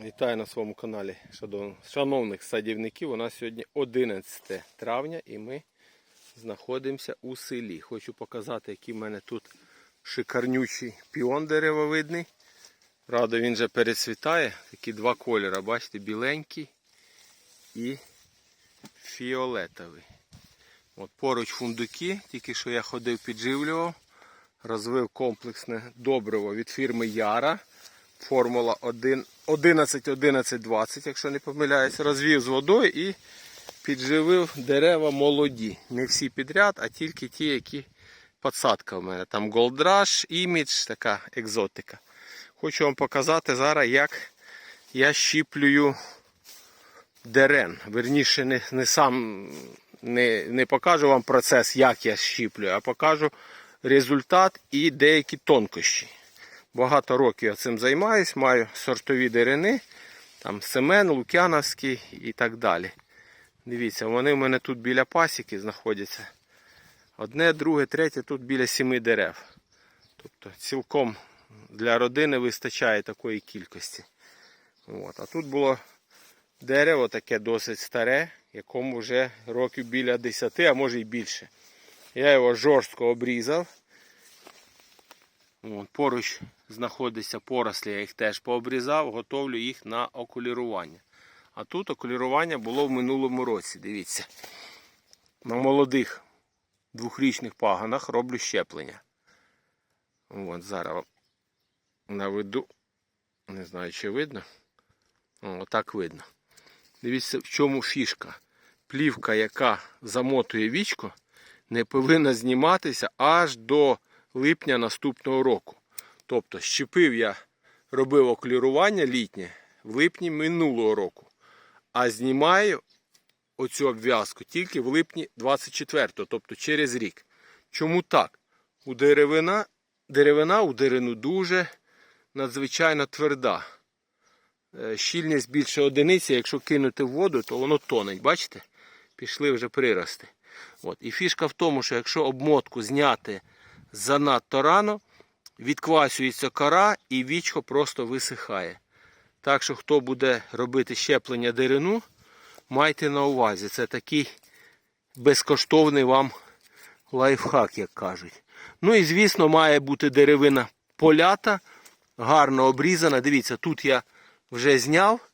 Вітаю на своєму каналі шановних садівників. У нас сьогодні 11 травня і ми знаходимося у селі. Хочу показати, який в мене тут шикарнючий піон деревовидний. Правда, він вже перецвітає. Такі два кольори, бачите, біленький і фіолетовий. От поруч фундуки, тільки що я ходив підживлював. Розвив комплексне добриво від фірми Яра. Формула 1, 11 11 20, якщо не помиляюсь, розвів з водою і підживив дерева молоді. Не всі підряд, а тільки ті, які посадка в мене. Там Gold Rush, Image, така екзотика. Хочу вам показати зараз, як я щіплюю дерен. Верніше, не, не сам не, не покажу вам процес, як я щіплюю, а покажу результат і деякі тонкощі. Багато років я цим займаюсь, маю сортові дерени, там Семен, Лук'яновський і так далі. Дивіться, вони в мене тут біля пасіки знаходяться. Одне, друге, третє, тут біля сіми дерев. Тобто цілком для родини вистачає такої кількості. От. А тут було дерево таке досить старе, якому вже років біля 10, а може й більше. Я його жорстко обрізав. От, поруч знаходиться порослі, я їх теж пообрізав, готовлю їх на окулірування. А тут окулірування було в минулому році, дивіться. На молодих двохрічних паганах роблю щеплення. От, зараз наведу. Не знаю, чи видно. Отак видно. Дивіться, в чому фішка. Плівка, яка замотує вічко, не повинна зніматися аж до липня наступного року. Тобто, щепив я, робив оклірування літнє в липні минулого року. А знімаю оцю обв'язку тільки в липні 24-го, тобто через рік. Чому так? У деревина, деревина у деревину дуже надзвичайно тверда. Е, Щільність більше одиниці, якщо кинути в воду, то воно тонеть. Бачите? Пішли вже прирости. От. І фішка в тому, що якщо обмотку зняти занадто рано, відквасюється кора і вічко просто висихає. Так що, хто буде робити щеплення дерину, майте на увазі. Це такий безкоштовний вам лайфхак, як кажуть. Ну і звісно, має бути деревина полята, гарно обрізана. Дивіться, тут я вже зняв,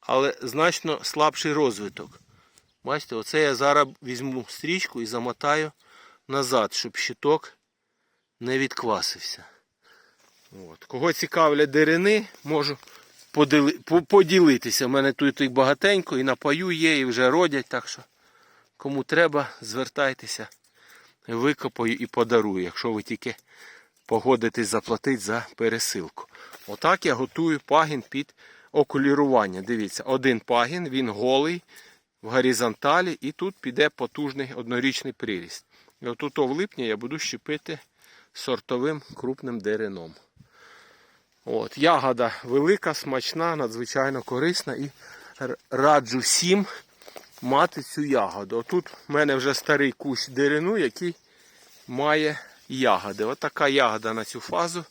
але значно слабший розвиток. Бачите, оце я зараз візьму стрічку і замотаю назад, щоб щиток не відквасився. От. Кого цікавлять дерени, можу поділи... поділитися. У мене тут їх багатенько і напою є, і вже родять. Так що кому треба, звертайтеся, викопаю і подарую, якщо ви тільки погодитесь заплатити за пересилку. Отак я готую пагін під окулірування. Дивіться, один пагін, він голий в горизонталі, і тут піде потужний однорічний приріст. І отут в липні я буду щепити сортовим крупним дереном. От, ягода велика, смачна, надзвичайно корисна і раджу всім мати цю ягоду. Отут в мене вже старий кущ дерину, який має ягоди. От така ягода на цю фазу.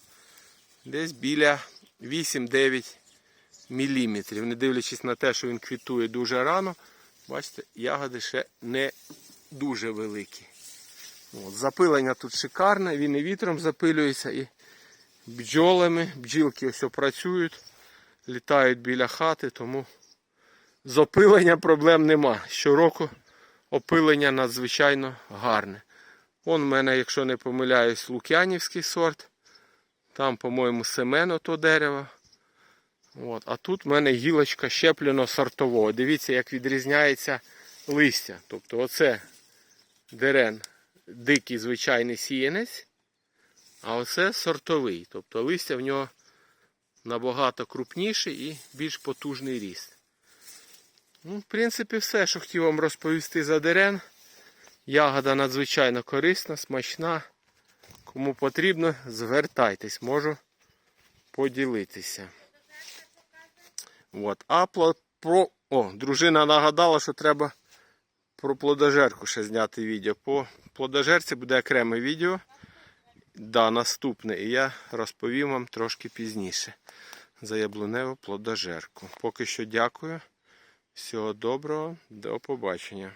Десь біля 8-9 міліметрів. Не дивлячись на те, що він квітує дуже рано, бачите, ягоди ще не дуже великі. От, запилення тут шикарне, він і вітром запилюється, і бджолами. Бджілки ось працюють, літають біля хати, тому з опиленням проблем нема. Щороку опилення надзвичайно гарне. Вон в мене, якщо не помиляюсь, лук'янівський сорт. Там, по-моєму, семено то дерево. От. А тут в мене гілочка щеплено сортового. Дивіться, як відрізняється листя. Тобто оце дерен дикий звичайний сіянець, а оце сортовий. Тобто листя в нього набагато крупніше і більш потужний ріст. Ну, в принципі, все, що хотів вам розповісти за дерен. Ягода надзвичайно корисна, смачна. Кому потрібно, звертайтесь, можу поділитися. От. А про. О, дружина нагадала, що треба про плодожерку ще зняти відео. По плодожерці буде окреме відео. Да, наступне. І я розповім вам трошки пізніше. за яблуневу плодожерку. Поки що дякую. Всього доброго, до побачення.